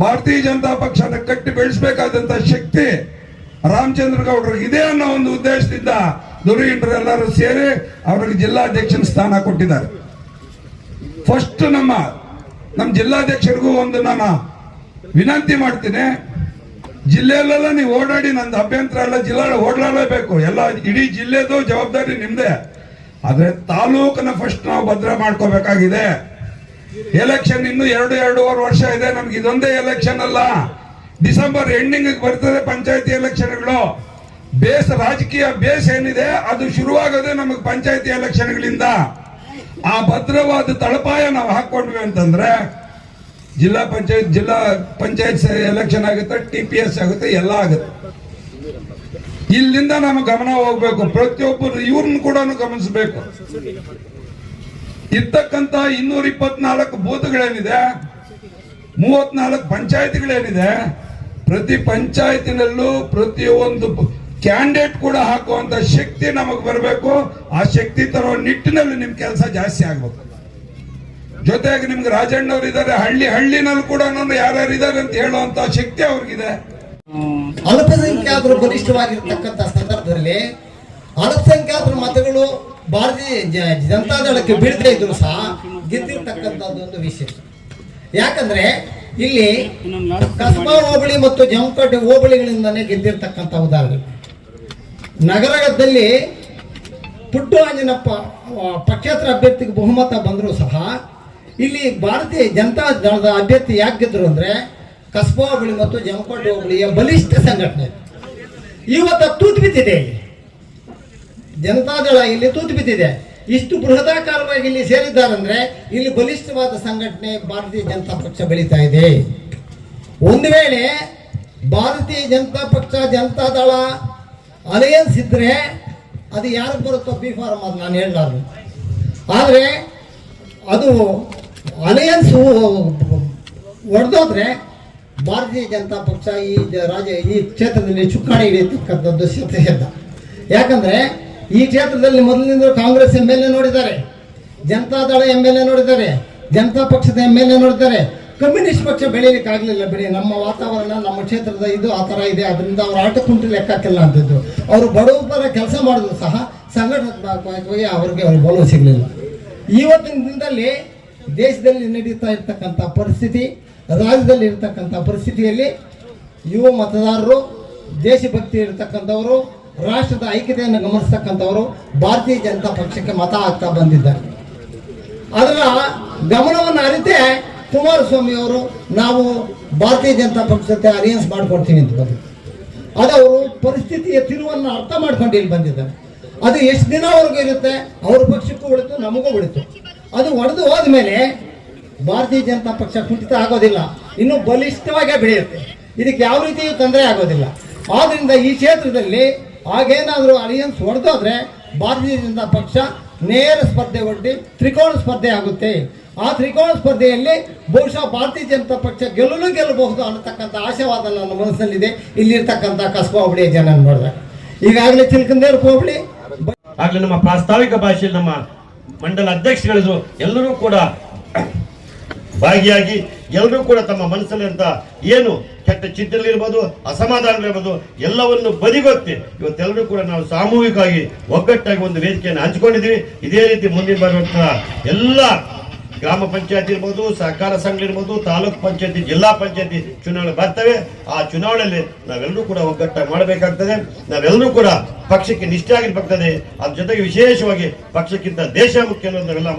ಭಾರತೀಯ ಜನತಾ ಪಕ್ಷನ ಕಟ್ಟಿ ಬೆಳೆಸಬೇಕಾದಂತ ಶಕ್ತಿ ರಾಮಚಂದ್ರ ಗೌಡರಿಗೆ ಇದೆ ಅನ್ನೋ ಒಂದು ಉದ್ದೇಶದಿಂದ ದುರ್ಗೀಣರು ಎಲ್ಲರೂ ಸೇರಿ ಅವ್ರಿಗೆ ಜಿಲ್ಲಾಧ್ಯಕ್ಷನ ಸ್ಥಾನ ಕೊಟ್ಟಿದ್ದಾರೆ. ಫಸ್ಟ್ ನಮ್ಮ ನಮ್ಮ ಜಿಲ್ಲಾಧ್ಯಕ್ಷರಿಗೂ ಒಂದು ನಾನು ವಿನಂತಿ ಮಾಡ್ತೀನಿ. ಜಿಲ್ಲೆಯಲ್ಲೆಲ್ಲ ನೀವು ಓಡಾಡಿ ನಂದು ಅಭ್ಯಂತರ ಎಲ್ಲ ಜಿಲ್ಲಾ ಓಡಾಡಲೇಬೇಕು ಎಲ್ಲ ಇಡೀ ಜಿಲ್ಲೆದು ಜವಾಬ್ದಾರಿ ನಿಮ್ದೇ. ಆದರೆ ತಾಲೂಕನ್ನ ಫಸ್ಟ್ ನಾವು ಭದ್ರ ಮಾಡ್ಕೋಬೇಕಾಗಿದೆ. ಎಲೆಕ್ಷನ್ ಇನ್ನು ಎರಡು, ಎರಡೂವರೆ ವರ್ಷ ಇದೆ. ನಮ್ಗೆ ಇದೊಂದೇ ಎಲೆಕ್ಷನ್ ಅಲ್ಲ. ಡಿಸೆಂಬರ್ ಎಂಡಿಂಗ್ ಬರ್ತದೆ ಪಂಚಾಯತಿ ಎಲೆಕ್ಷನ್ಗಳು ಬೇಸ್, ರಾಜಕೀಯ ಬೇಸ್ ಏನಿದೆ, ಅದು ಶುರುವಾಗೋದೇ ನಮಗೆ ಪಂಚಾಯತಿ ಎಲೆಕ್ಷನ್ಗಳಿಂದ ಆ ಭದ್ರವಾದ ತಳಪಾಯ ನಾವು ಹಾಕೊಂಡ್ವಿ ಅಂತಂದ್ರೆ, ಜಿಲ್ಲಾ ಪಂಚಾಯತ್ ಜಿಲ್ಲಾ ಪಂಚಾಯತ್ ಎಲೆಕ್ಷನ್ ಆಗುತ್ತೆ ಟಿ ಪಿ ಎಸ್ ಆಗುತ್ತೆ, ಎಲ್ಲ ಆಗುತ್ತೆ. ಇಲ್ಲಿಂದ ನಮ್ಮ ಗಮನ ಹೋಗ್ಬೇಕು. ಪ್ರತಿಯೊಬ್ಬರು ಇವ್ರನ್ನ ಕೂಡ ಗಮನಿಸಬೇಕು. ಇರ್ತಕ್ಕಂತ ಇನ್ನೂರ ಇಪ್ಪತ್ನಾಲ್ಕು ಬೂತ್ಗಳೇನಿದೆ, ಮೂವತ್ನಾಲ್ಕು ಪಂಚಾಯತ್ಗಳೇನಿದೆ, ಪ್ರತಿ ಪಂಚಾಯತಿನಲ್ಲೂ ಪ್ರತಿಯೊಂದು ಕ್ಯಾಂಡಿಡೇಟ್ ಕೂಡ ಹಾಕುವಂತ ಶಕ್ತಿ ನಮಗೆ ಬರಬೇಕು. ಆ ಶಕ್ತಿ ತರೋ ನಿಟ್ಟಿನಲ್ಲಿ ನಿಮ್ ಕೆಲಸ ಜಾಸ್ತಿ ಆಗ್ಬೇಕು. ಜೊತೆಗೆ ನಿಮ್ಗೆ ರಾಜಣ್ಣವ್ರು ಇದ್ದಾರೆ ಹಳ್ಳಿ ಹಳ್ಳಿನಲ್ಲಿ ಕೂಡ ಯಾರ್ಯಾರು ಇದಾರೆ ಅಂತ ಹೇಳುವಂತ ಶಕ್ತಿ ಅವ್ರಿಗಿದೆ. ಅಲ್ಪಸಂಖ್ಯಾತರು ಬಲಿಷ್ಠವಾಗಿರ್ತಕ್ಕಂಥ ಸಂದರ್ಭದಲ್ಲಿ ಅಲ್ಪಸಂಖ್ಯಾತರ ಮತಗಳು ಭಾರತೀಯ ಜನತಾ ದಳಕ್ಕೆ ಬೀಳದೇ ಇದ್ರು ಸಹ ಗೆದ್ದಿರ್ತಕ್ಕಂಥದ್ದು ಒಂದು ವಿಶೇಷ. ಯಾಕಂದ್ರೆ ಇಲ್ಲಿ ಕಸ್ಬಾ ಹೋಬಳಿ ಮತ್ತು ಜಮಕಟ್ಟೆ ಹೋಬಳಿಗಳಿಂದನೇ ಗೆದ್ದಿರ್ತಕ್ಕಂಥ ಉದಾಹರಣೆ. ನಗರದಲ್ಲಿ ಪುಟ್ಟು ಆಂಜನಪ್ಪ ಪಕ್ಷೇತರ ಅಭ್ಯರ್ಥಿಗೆ ಬಹುಮತ ಬಂದರೂ ಸಹ ಇಲ್ಲಿ ಭಾರತೀಯ ಜನತಾ ದಳದ ಅಭ್ಯರ್ಥಿ ಯಾಕೆ ಗೆದ್ದರು ಅಂದರೆ ಕಸ್ಬಾ ಹೋಬಳಿ ಮತ್ತು ಜಮಕೋಟೆ ಹೋಬಳಿಯ ಬಲಿಷ್ಠ ಸಂಘಟನೆ. ಇವತ್ತು ತೂತು ಬಿದ್ದಿದೆ ಇಲ್ಲಿ. ಜನತಾದಳ ಇಲ್ಲಿ ತೂತು ಬಿದ್ದಿದೆ. ಇಷ್ಟು ಬೃಹದಾಕಾರವಾಗಿ ಇಲ್ಲಿ ಸೇರಿದ್ದಾರಂದ್ರೆ ಇಲ್ಲಿ ಬಲಿಷ್ಠವಾದ ಸಂಘಟನೆ ಭಾರತೀಯ ಜನತಾ ಪಕ್ಷ ಬೆಳೀತಾ ಇದೆ. ಒಂದು ವೇಳೆ ಭಾರತೀಯ ಜನತಾ ಪಕ್ಷ, ಜನತಾದಳ ಅಲಯನ್ಸ್ ಇದ್ರೆ ಅದು ಯಾರು ಬರುತ್ತೋ ಬಿ ಫಾರ್ಮ್ ಅದು ನಾನು ಹೇಳಲಾರ್ದು. ಆದರೆ ಅದು ಅಲಯನ್ಸ್ ಒಡೆದೋದ್ರೆ ಭಾರತೀಯ ಜನತಾ ಪಕ್ಷ ಈ ರಾಜ್ಯ ಈ ಕ್ಷೇತ್ರದಲ್ಲಿ ಚುಕ್ಕಾಣಿ ಹಿಡಿಯತಕ್ಕಂಥದ್ದು ಸಿದ್ಧ. ಯಾಕಂದ್ರೆ ಈ ಕ್ಷೇತ್ರದಲ್ಲಿ ಮೊದಲಿನಿಂದ ಕಾಂಗ್ರೆಸ್ ಎಂ ಎಲ್ ಎ ನೋಡಿದ್ದಾರೆ. ಜನತಾದಳ ಎಂ ಎಲ್ ಎ ನೋಡಿದ್ದಾರೆ. ಜನತಾ ಪಕ್ಷದ ಎಂ ಎಲ್ ಎ ನೋಡಿದ್ದಾರೆ. ಕಮ್ಯುನಿಸ್ಟ್ ಪಕ್ಷ ಬೆಳೀಲಿಕ್ಕಾಗಲಿಲ್ಲ ಬಿಡಿ. ನಮ್ಮ ವಾತಾವರಣ, ನಮ್ಮ ಕ್ಷೇತ್ರದ ಇದು, ಆ ಥರ ಇದೆ. ಅದರಿಂದ ಅವರು ಆಟ ಕುಂಟು ಲೆಕ್ಕಕ್ಕಿಲ್ಲ ಅಂತಿದ್ದು ಅವರು ಬಡವರ ಕೆಲಸ ಮಾಡಿದ್ರು ಸಹ. ಸಂಘಟನಾತ್ಮಕವಾಗಿ ಅವ್ರಿಗೆ ಅವ್ರಿಗೆ ಒಲವು ಸಿಗಲಿಲ್ಲ. ಇವತ್ತಿನ ದಿನದಲ್ಲಿ ದೇಶದಲ್ಲಿ ನಡೀತಾ ಇರ್ತಕ್ಕಂಥ ಪರಿಸ್ಥಿತಿ, ರಾಜ್ಯದಲ್ಲಿ ಇರ್ತಕ್ಕಂಥ ಪರಿಸ್ಥಿತಿಯಲ್ಲಿ ಯುವ ಮತದಾರರು ದೇಶಭಕ್ತಿ ಇರತಕ್ಕಂಥವರು ರಾಷ್ಟ್ರದ ಐಕ್ಯತೆಯನ್ನು ಗಮನಿಸ್ತಕ್ಕಂಥವರು ಭಾರತೀಯ ಜನತಾ ಪಕ್ಷಕ್ಕೆ ಮತ ಆಗ್ತಾ ಬಂದಿದ್ದಾರೆ. ಅದರ ಗಮನವನ್ನು ಅರಿತೆ ಕುಮಾರಸ್ವಾಮಿ ಅವರು ನಾವು ಭಾರತೀಯ ಜನತಾ ಪಕ್ಷ ಜೊತೆ ಅಲಿಯನ್ಸ್ ಮಾಡ್ಕೊಡ್ತೀವಿ ಅಂತ ಅದು ಅವರು ಪರಿಸ್ಥಿತಿಯ ತಿರುವನ್ನು ಅರ್ಥ ಮಾಡ್ಕೊಂಡು ಇಲ್ಲಿ ಬಂದಿದ್ದಾರೆ. ಅದು ಎಷ್ಟು ದಿನವರೆಗೂ ಇರುತ್ತೆ? ಅವ್ರ ಪಕ್ಷಕ್ಕೂ ಉಳಿತು, ನಮಗೂ ಉಳಿತು. ಅದು ಒಡೆದು ಹೋದ್ಮೇಲೆ ಭಾರತೀಯ ಜನತಾ ಪಕ್ಷ ಕುಂಠಿತ ಆಗೋದಿಲ್ಲ. ಇನ್ನೂ ಬಲಿಷ್ಠವಾಗೇ ಬೆಳೆಯುತ್ತೆ. ಇದಕ್ಕೆ ಯಾವ ರೀತಿಯೂ ತೊಂದರೆ ಆಗೋದಿಲ್ಲ. ಆದ್ದರಿಂದ ಈ ಕ್ಷೇತ್ರದಲ್ಲಿ ಆಗೇನಾದರೂ ಅಲಿಯನ್ಸ್ ಹೊಡೆದೋದ್ರೆ ಭಾರತೀಯ ಜನತಾ ಪಕ್ಷ ನೇರ ಸ್ಪರ್ಧೆ ಒಡ್ಡಿ ತ್ರಿಕೋಣ ಸ್ಪರ್ಧೆ ಆಗುತ್ತೆ. ಆ ತ್ರಿಕೋಣ ಸ್ಪರ್ಧೆಯಲ್ಲಿ ಬಹುಶಃ ಭಾರತೀಯ ಜನತಾ ಪಕ್ಷ ಗೆಲ್ಲಲು ಗೆಲ್ಲಬಹುದು ಅನ್ನತಕ್ಕಂಥ ಆಶಾವಾದ ನನ್ನ ಮನಸ್ಸಲ್ಲಿದೆ. ಇಲ್ಲಿರ್ತಕ್ಕಂಥ ಕಸ್ಬಾ ಹೋಬಳಿಯ ಜನ ನೋಡಿದ್ರೆ. ಈಗಾಗಲೇ ಚಿಲ್ಕಂದೇರ್ ಹೋಬಳಿ. ಆಗ್ಲೇ ನಮ್ಮ ಪ್ರಾಸ್ತಾವಿಕ ಭಾಷೆಯಲ್ಲಿ ನಮ್ಮ ಮಂಡಲ ಅಧ್ಯಕ್ಷಗಳಿದ್ರು ಎಲ್ಲರೂ ಕೂಡ ಭಾಗಿಯಾಗಿ ಎಲ್ಲರೂ ಕೂಡ ತಮ್ಮ ಮನಸ್ಸಲ್ಲಿ ಅಂತ ಏನು ಕೆಟ್ಟ ಚಿಂತನೆಗಳಿರ್ಬೋದು ಅಸಮಾಧಾನಗಳಿರ್ಬೋದು ಎಲ್ಲವನ್ನು ಬದಿಗೊತ್ತಿ ಇವತ್ತೆಲ್ಲರೂ ಕೂಡ ನಾವು ಸಾಮೂಹಿಕವಾಗಿ ಒಗ್ಗಟ್ಟಾಗಿ ಒಂದು ವೇದಿಕೆಯನ್ನು ಹಂಚಿಕೊಂಡಿದ್ದೀವಿ. ಇದೇ ರೀತಿ ಮುಂದೆ ಬರುವಂತಹ ಎಲ್ಲ ಗ್ರಾಮ ಪಂಚಾಯತ್ ಇರ್ಬೋದು, ಸಹಕಾರ ಸಂಘ ಇರ್ಬೋದು, ತಾಲೂಕ್ ಪಂಚಾಯತಿ, ಜಿಲ್ಲಾ ಪಂಚಾಯತಿ ಚುನಾವಣೆ ಬರ್ತವೆ. ಆ ಚುನಾವಣೆಯಲ್ಲಿ ನಾವೆಲ್ಲರೂ ಕೂಡ ಒಗ್ಗಟ್ಟಾಗಿ ಮಾಡಬೇಕಾಗ್ತದೆ. ನಾವೆಲ್ಲರೂ ಕೂಡ ಪಕ್ಷಕ್ಕೆ ನಿಷ್ಠೆ ಆಗಿರ್ಬೇಕಾಗ್ತದೆ. ಅದ್ರ ಜೊತೆಗೆ ವಿಶೇಷವಾಗಿ ಪಕ್ಷಕ್ಕಿಂತ ದೇಶ ಮುಖ್ಯ ಅನ್ನೋದು ನಾವೆಲ್ಲ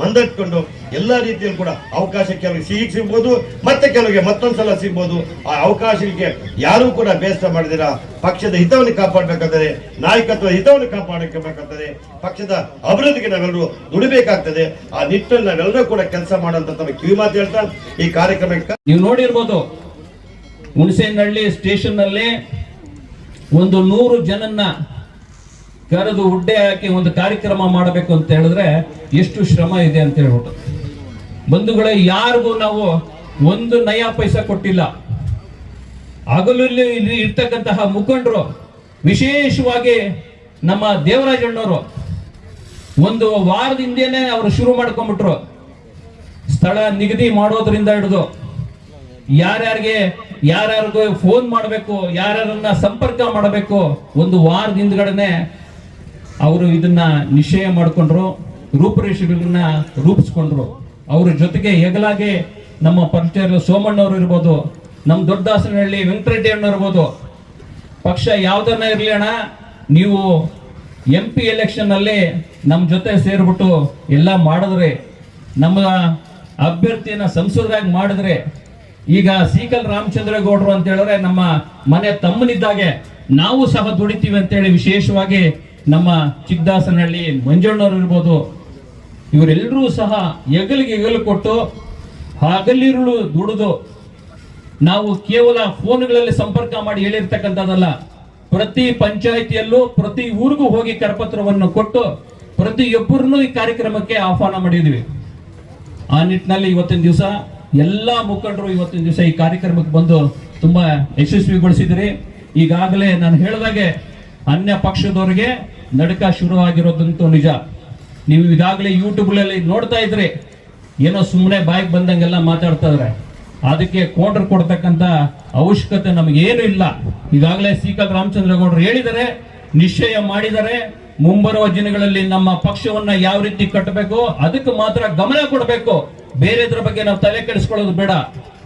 ಮಂದಟ್ಕೊಂಡು ಎಲ್ಲ ರೀತಿಯಲ್ಲಿ ಕೂಡ ಅವಕಾಶ ಕೆಲವು ಸಿಹಿ ಸಿಗ್ಬೋದು, ಮತ್ತೆ ಕೆಲವರಿಗೆ ಮತ್ತೊಂದ್ಸಲ ಸಿಗ್ಬೋದು. ಆ ಅವಕಾಶಕ್ಕೆ ಯಾರೂ ಕೂಡ ಬೇಸರ ಮಾಡಿದಿರ? ಪಕ್ಷದ ಹಿತವನ್ನು ಕಾಪಾಡಬೇಕಾದರೆ ನಾಯಕತ್ವದ ಹಿತವನ್ನು ಕಾಪಾಡಬೇಕಾಗ್ತದೆ ಪಕ್ಷದ ಅಭಿವೃದ್ಧಿಗೆ ನಾವೆಲ್ಲರೂ ದುಡಿಬೇಕಾಗ್ತದೆ. ಆ ನಿಟ್ಟಿನಲ್ಲಿ ನಾವೆಲ್ಲರೂ ಕೂಡ ಕೆಲಸ ಮಾಡುವಂತ ಕಿವಿ ಮಾತು ಹೇಳ್ತಾ ಈ ಕಾರ್ಯಕ್ರಮಕ್ಕೆ ನೀವು ನೋಡಿರ್ಬೋದು, ಹುಣಸೇನಹಳ್ಳಿ ಸ್ಟೇಷನ್ನಲ್ಲಿ ಒಂದು ನೂರು ಜನನ್ನ ಕರೆದು ಹುಡ್ಡೆ ಹಾಕಿ ಒಂದು ಕಾರ್ಯಕ್ರಮ ಮಾಡಬೇಕು ಅಂತ ಹೇಳಿದ್ರೆ ಎಷ್ಟು ಶ್ರಮ ಇದೆ ಅಂತ ಹೇಳ್ಬಿಟ್ಟು. ಬಂಧುಗಳೇ, ಯಾರಿಗೂ ನಾವು ಒಂದು ನಯಾ ಪೈಸ ಕೊಟ್ಟಿಲ್ಲ. ಹಗಲು ಇಲ್ಲಿ ಇರ್ತಕ್ಕಂತಹ ಮುಖಂಡರು, ವಿಶೇಷವಾಗಿ ನಮ್ಮ ದೇವರಾಜಣ್ಣವರು ಒಂದು ವಾರದ ಅವರು ಶುರು ಮಾಡ್ಕೊಂಡ್ಬಿಟ್ರು. ಸ್ಥಳ ನಿಗದಿ ಮಾಡೋದ್ರಿಂದ ಹಿಡಿದು ಯಾರ್ಯಾರಿಗೆ, ಯಾರ್ಯಾರಿಗೂ ಫೋನ್ ಮಾಡಬೇಕು, ಯಾರ್ಯಾರನ್ನ ಸಂಪರ್ಕ ಮಾಡಬೇಕು, ಒಂದು ವಾರದ ಹಿಂದ್ಗಡೆನೆ ಅವರು ಇದನ್ನ ನಿಶ್ಚಯ ಮಾಡಿಕೊಂಡ್ರು, ರೂಪುರೇಷೆಗಳನ್ನ ರೂಪಿಸ್ಕೊಂಡ್ರು. ಅವ್ರ ಜೊತೆಗೆ ಹೆಗಲಾಗೆ ನಮ್ಮ ಪರಿಚಯ ಸೋಮಣ್ಣವ್ರು ಇರ್ಬೋದು, ನಮ್ಮ ದೊಡ್ಡದಾಸನಹಳ್ಳಿ ವೆಂಕಟರೆಡ್ಡಿ ಅಣ್ಣ ಇರ್ಬೋದು. ಪಕ್ಷ ಯಾವ್ದನ್ನ ಇರಲಿ ಅಣ್ಣ, ನೀವು ಎಂ ಪಿ ಎಲೆಕ್ಷನ್ನಲ್ಲಿ ನಮ್ಮ ಜೊತೆ ಸೇರ್ಬಿಟ್ಟು ಎಲ್ಲ ಮಾಡಿದ್ರೆ, ನಮ್ಮ ಅಭ್ಯರ್ಥಿಯನ್ನ ಸಂಸದರಾಗಿ ಮಾಡಿದ್ರೆ, ಈಗ ಸೀಕಲ್ ರಾಮಚಂದ್ರ ಗೌಡ್ರು ಅಂತ ಹೇಳಿದ್ರೆ ನಮ್ಮ ಮನೆ ತಮ್ಮನಿದ್ದಾಗೆ ನಾವು ಸಹ ದುಡಿತೀವಿ ಅಂತೇಳಿ ವಿಶೇಷವಾಗಿ ನಮ್ಮ ಚಿಕ್ಕದಾಸನಹಳ್ಳಿ ಮಂಜಣ್ಣವ್ರು ಇರ್ಬೋದು, ಇವರೆಲ್ಲರೂ ಸಹ ಹೆಗಲಿಗೆ ಹೆಗಲು ಕೊಟ್ಟು ಹಗಲಿರುಳು ದುಡಿದು ನಾವು ಕೇವಲ ಫೋನ್ಗಳಲ್ಲಿ ಸಂಪರ್ಕ ಮಾಡಿ ಹೇಳಿರ್ತಕ್ಕಂಥದ್ದಲ್ಲ, ಪ್ರತಿ ಪಂಚಾಯಿತಿಯಲ್ಲೂ ಪ್ರತಿ ಊರಿಗೂ ಹೋಗಿ ಕರಪತ್ರವನ್ನು ಕೊಟ್ಟು ಪ್ರತಿಯೊಬ್ಬರನ್ನು ಈ ಕಾರ್ಯಕ್ರಮಕ್ಕೆ ಆಹ್ವಾನ ಮಾಡಿದ್ವಿ ಆ ನಿಟ್ಟಿನಲ್ಲಿ ಇವತ್ತಿನ ದಿವಸ ಎಲ್ಲ ಮುಖಂಡರು ಇವತ್ತಿನ ದಿವಸ ಈ ಕಾರ್ಯಕ್ರಮಕ್ಕೆ ಬಂದು ತುಂಬಾ ಯಶಸ್ವಿಗೊಳಿಸಿದ್ರಿ ಈಗಾಗಲೇ ನಾನು ಹೇಳಿದಾಗೆ ಅನ್ಯ ಪಕ್ಷದವರಿಗೆ ನಡಕ ಶುರುವಾಗಿರೋದಂತೂ ನಿಜ. ನೀವು ಇದಾಗಲೇ ಯೂಟ್ಯೂಬ್ಗಳಲ್ಲಿ ನೋಡ್ತಾ ಇದ್ರೆ ಏನೋ ಸುಮ್ಮನೆ ಬಾಯಿಗೆ ಬಂದಂಗೆಲ್ಲ ಮಾತಾಡ್ತಾ ಇದ್ರೆ. ಅದಕ್ಕೆ ಕೋಟರ್ ಕೊಡ್ತಕ್ಕಂತ ಅವಶ್ಯಕತೆ ನಮಗೇನು ಇಲ್ಲ. ಈಗಾಗಲೇ ಸೀಕಲ್ ರಾಮಚಂದ್ರ ಗೌಡರು ಹೇಳಿದ್ದಾರೆ, ನಿಶ್ಚಯ ಮಾಡಿದರೆ ಮುಂಬರುವ ದಿನಗಳಲ್ಲಿ ನಮ್ಮ ಪಕ್ಷವನ್ನ ಯಾವ ರೀತಿ ಕಟ್ಟಬೇಕು, ಅದಕ್ಕೆ ಮಾತ್ರ ಗಮನ ಕೊಡಬೇಕು. ಬೇರೆದ್ರ ಬಗ್ಗೆ ನಾವು ತಲೆ ಕೆಡಿಸ್ಕೊಳ್ಳೋದು ಬೇಡ.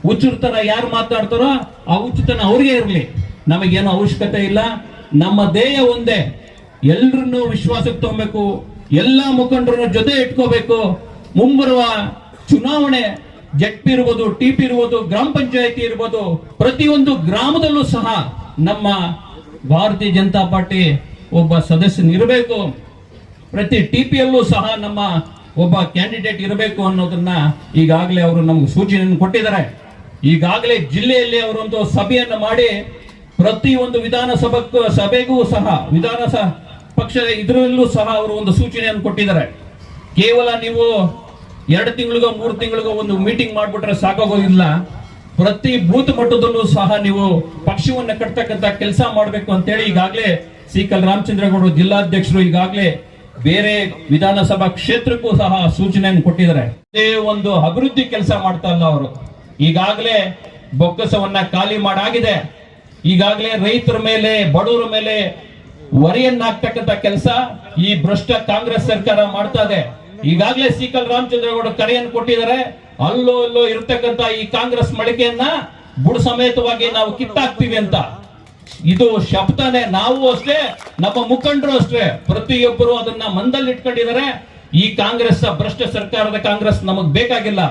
ಹುಚ್ಚುತನ ಯಾರು ಮಾತಾಡ್ತಾರೋ ಆ ಹುಚ್ಚುತನ ಅವ್ರಿಗೆ ಇರಲಿ. ನಮಗೇನು ಅವಶ್ಯಕತೆ ಇಲ್ಲ. ನಮ್ಮ ಧ್ಯೇಯ ಒಂದೇ. ಎಲ್ರನ್ನೂ ವಿಶ್ವಾಸಕ್ಕೆ ತಗೋಬೇಕು ಎಲ್ಲ ಮುಖಂಡರನ್ನ ಜೊತೆ ಇಟ್ಕೋಬೇಕು. ಮುಂಬರುವ ಚುನಾವಣೆ ಜಟ್ಪಿ ಇರ್ಬೋದು, ಟಿ ಪಿ ಇರ್ಬೋದು, ಗ್ರಾಮ ಪಂಚಾಯತಿ ಇರ್ಬೋದು, ಪ್ರತಿಯೊಂದು ಗ್ರಾಮದಲ್ಲೂ ಸಹ ನಮ್ಮ ಭಾರತೀಯ ಜನತಾ ಪಾರ್ಟಿ ಒಬ್ಬ ಸದಸ್ಯನಿರಬೇಕು. ಪ್ರತಿ ಟಿಪಿಯಲ್ಲೂ ಸಹ ನಮ್ಮ ಒಬ್ಬ ಕ್ಯಾಂಡಿಡೇಟ್ ಇರಬೇಕು ಅನ್ನೋದನ್ನ ಈಗಾಗಲೇ ಅವರು ನಮ್ಗೆ ಸೂಚನೆಯನ್ನು ಕೊಟ್ಟಿದ್ದಾರೆ. ಈಗಾಗಲೇ ಜಿಲ್ಲೆಯಲ್ಲಿ ಅವರೊಂದು ಸಭೆಯನ್ನು ಮಾಡಿ ಪ್ರತಿಯೊಂದು ವಿಧಾನಸಭಾ ಸಭೆಗೂ ಸಹ ವಿಧಾನ ಸ- ಪಕ್ಷದ ಇದರಲ್ಲೂ ಸಹ ಅವರು ಒಂದು ಸೂಚನೆಯನ್ನು ಕೊಟ್ಟಿದ್ದಾರೆ. ಕೇವಲ ನೀವು ಎರಡು ತಿಂಗಳಿಗೋ, ಮೂರು ತಿಂಗಳಿಗೋ ಒಂದು ಮೀಟಿಂಗ್ ಮಾಡಿಬಿಟ್ರೆ ಸಾಕಾಗೋದಿಲ್ಲ ಪ್ರತಿ ಬೂತ್ ಮಟ್ಟದಲ್ಲೂ ಸಹ ನೀವು ಪಕ್ಷವನ್ನು ಕಟ್ತಕ್ಕಂತ ಕೆಲಸ ಮಾಡಬೇಕು ಅಂತೇಳಿ ಈಗಾಗಲೇ ಸಿಕಲ್ ರಾಮಚಂದ್ರಗೌಡರು, ಜಿಲ್ಲಾಧ್ಯಕ್ಷರು ಈಗಾಗಲೇ ಬೇರೆ ವಿಧಾನಸಭಾ ಕ್ಷೇತ್ರಕ್ಕೂ ಸಹ ಸೂಚನೆಯನ್ನು ಕೊಟ್ಟಿದ್ದಾರೆ. ಇದೇ ಒಂದು ಅಭಿವೃದ್ಧಿ ಕೆಲಸ ಮಾಡ್ತಾ ಇಲ್ಲ ಅವರು. ಈಗಾಗಲೇ ಬೊಕ್ಕಸವನ್ನ ಖಾಲಿ ಮಾಡಾಗಿದೆ. ಈಗಾಗಲೇ ರೈತರ ಮೇಲೆ, ಬಡವರ ಮೇಲೆ ಹೊರೆಯನ್ನಾಗ್ತಕ್ಕಂತ ಕೆಲಸ ಈ ಭ್ರಷ್ಟ ಕಾಂಗ್ರೆಸ್ ಸರ್ಕಾರ ಮಾಡ್ತಾ ಇದೆ. ಈಗಾಗಲೇ ಸೀಕಲ್ ರಾಮಚಂದ್ರಗೌಡ ಕರೆಯನ್ನು ಕೊಟ್ಟಿದ್ದಾರೆ. ಅಲ್ಲೋ ಅಲ್ಲೋ ಇರತಕ್ಕಂತ ಈ ಕಾಂಗ್ರೆಸ್ ಮಳಿಗೆಯನ್ನ ಬುಡ ಸಮೇತವಾಗಿ ನಾವು ಕಿತ್ತಾಕ್ತೀವಿ ಅಂತ. ಇದು ಶಬ್ದನೇ, ನಾವು ಅಷ್ಟೇ, ನಮ್ಮ ಮುಖಂಡರು ಅಷ್ಟೇ. ಪ್ರತಿಯೊಬ್ಬರು ಅದನ್ನ ಮಂದಲ್ಲಿ ಇಟ್ಕೊಂಡಿದ್ದಾರೆ. ಈ ಕಾಂಗ್ರೆಸ್ ಭ್ರಷ್ಟ ಸರ್ಕಾರದ ಕಾಂಗ್ರೆಸ್ ನಮಗ್ ಬೇಕಾಗಿಲ್ಲ.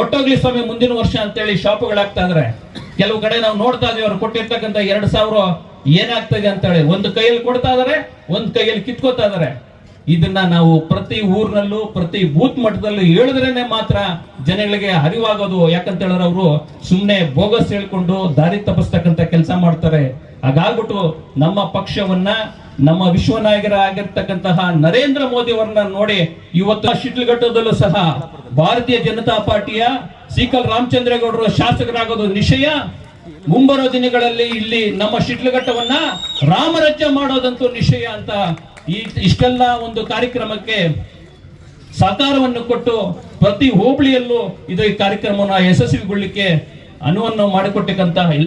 ಒಟ್ಟೋಗ್ಲಿ ಸ್ವಾಮಿ, ಮುಂದಿನ ವರ್ಷ ಅಂತೇಳಿ ಶಾಪುಗಳಾಗ್ತಾ ಇದಾರೆ. ಕೆಲವು ಕಡೆ ನಾವು ನೋಡ್ತಾ ಇದೀವಿ, ಅವ್ರು ಕೊಟ್ಟಿರ್ತಕ್ಕಂಥ ಎರಡ್ ಸಾವಿರ ಏನಾಗ್ತದೆ ಅಂತೇಳಿ ಒಂದು ಕೈಯಲ್ಲಿ ಕೊಡ್ತಾ ಇದಾರೆ ಒಂದು ಕೈಯಲ್ಲಿ ಕಿತ್ಕೋತಾ ಇದಾರೆ ಇದನ್ನ ನಾವು ಪ್ರತಿ ಊರಿನಲ್ಲೂ, ಪ್ರತಿ ಬೂತ್ ಮಟ್ಟದಲ್ಲೂ ಹೇಳಿದ್ರೇನೆ ಮಾತ್ರ ಜನಗಳಿಗೆ ಅರಿವಾಗೋದು. ಯಾಕಂತ ಹೇಳಿದ್ರೆ ಅವರು ಸುಮ್ಮನೆ ಬೋಗಸ್ ಹೇಳ್ಕೊಂಡು ದಾರಿ ತಪ್ಪಿಸ್ತಕ್ಕಂಥ ಕೆಲಸ ಮಾಡ್ತಾರೆ. ಹಾಗಾಗ್ಬಿಟ್ಟು ನಮ್ಮ ಪಕ್ಷವನ್ನ, ನಮ್ಮ ವಿಶ್ವನಾಯಕರಾಗಿರ್ತಕ್ಕಂತಹ ನರೇಂದ್ರ ಮೋದಿ ಅವರನ್ನ ನೋಡಿ ಇವತ್ತು ಶಿಟ್ಲಘಟ್ಟದಲ್ಲೂ ಸಹ ಭಾರತೀಯ ಜನತಾ ಪಾರ್ಟಿಯ ಸಿಕಲ್ ರಾಮಚಂದ್ರೇಗೌಡರು ಶಾಸಕರಾಗೋದು ನಿಶ್ಚಯ. ಮುಂಬರೋ ದಿನಗಳಲ್ಲಿ ಇಲ್ಲಿ ನಮ್ಮ ಶಿಡ್ಲಘಟ್ಟವನ್ನ ರಾಮರಾಜ್ಯ ಮಾಡೋದಂತೂ ನಿಶ್ಚಯ ಅಂತ ಈ ಇಷ್ಟೆಲ್ಲ ಒಂದು ಕಾರ್ಯಕ್ರಮಕ್ಕೆ ಸಹಕಾರವನ್ನು ಕೊಟ್ಟು ಪ್ರತಿ ಹೋಬಳಿಯಲ್ಲೂ ಇದು ಈ ಕಾರ್ಯಕ್ರಮವನ್ನು ಯಶಸ್ವಿಗೊಳ್ಳಿಕ್ಕೆ ಅನುವನ್ನು ಮಾಡಿಕೊಟ್ಟಕ್ಕಂತಹ